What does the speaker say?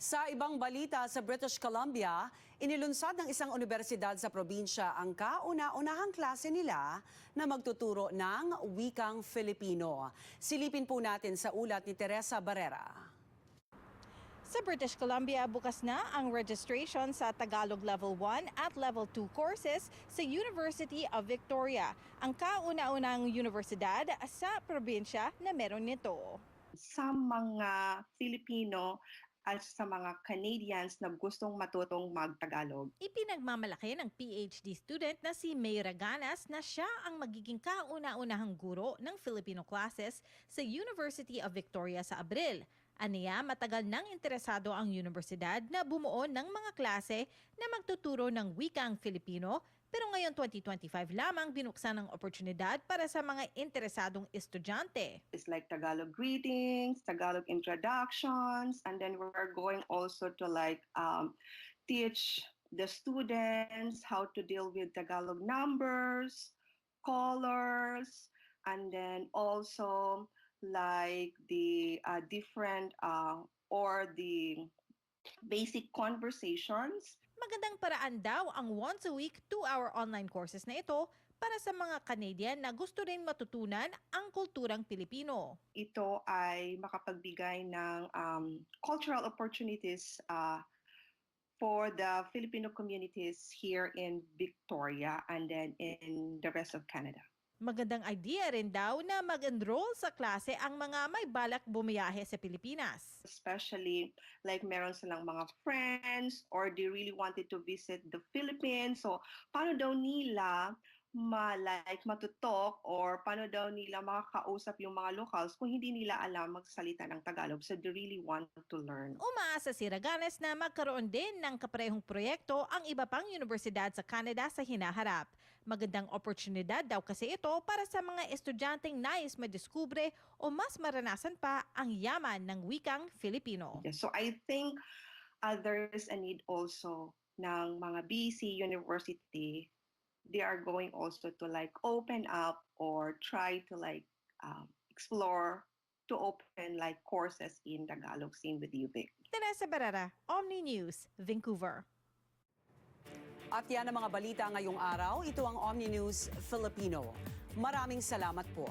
Sa ibang balita sa British Columbia, inilunsad ng isang universidad sa probinsya ang kauna-unahang klase nila na magtuturo ng wikang Filipino. Silipin po natin sa ulat ni Teresa Barrera. Sa British Columbia, bukas na ang registration sa Tagalog Level 1 at Level 2 courses sa University of Victoria, ang kauna-unang universidad sa probinsya na meron nito. sa mga Filipino at sa mga Canadians na gustong matutong mag-Tagalog. Ipinagmamalaki ng PhD student na si May Raganas na siya ang magiging kauna-unahang guro ng Filipino classes sa University of Victoria sa Abril. Aniya, matagal nang interesado ang universidad na bumuo ng mga klase na magtuturo ng wikang Filipino pero ngayon 2025 lamang binuksan ang oportunidad para sa mga interesadong estudyante. It's like Tagalog greetings, Tagalog introductions, and then we're going also to like um, teach the students how to deal with Tagalog numbers, colors, and then also like the uh, different uh, or the basic conversations Magandang paraan daw ang once a week, two-hour online courses na ito para sa mga Canadian na gusto rin matutunan ang kulturang Pilipino. ito ay makapagbigay ng um, cultural opportunities uh, for the Filipino communities here in Victoria and then in the rest of Canada. Magandang idea rin daw na mag-enroll sa klase ang mga may balak bumiyahe sa Pilipinas. Especially like meron silang mga friends or they really wanted to visit the Philippines. So paano daw nila ma like matutok or paano daw nila makakausap yung mga locals kung hindi nila alam magsalita ng Tagalog. So they really want to learn. Umaasa si Raganes na magkaroon din ng kaparehong proyekto ang iba pang universidad sa Canada sa hinaharap. Magandang oportunidad daw kasi ito para sa mga estudyanteng nais madiskubre o mas maranasan pa ang yaman ng wikang Filipino. Yeah, So I think uh, there is a need also ng mga BC University. They are going also to like open up or try to like um, explore to open like courses in Tagalog same with UVic. Teresa Barrera, Omni News, Vancouver. At yan ang mga balita ngayong araw. Ito ang Omni News Filipino. Maraming salamat po.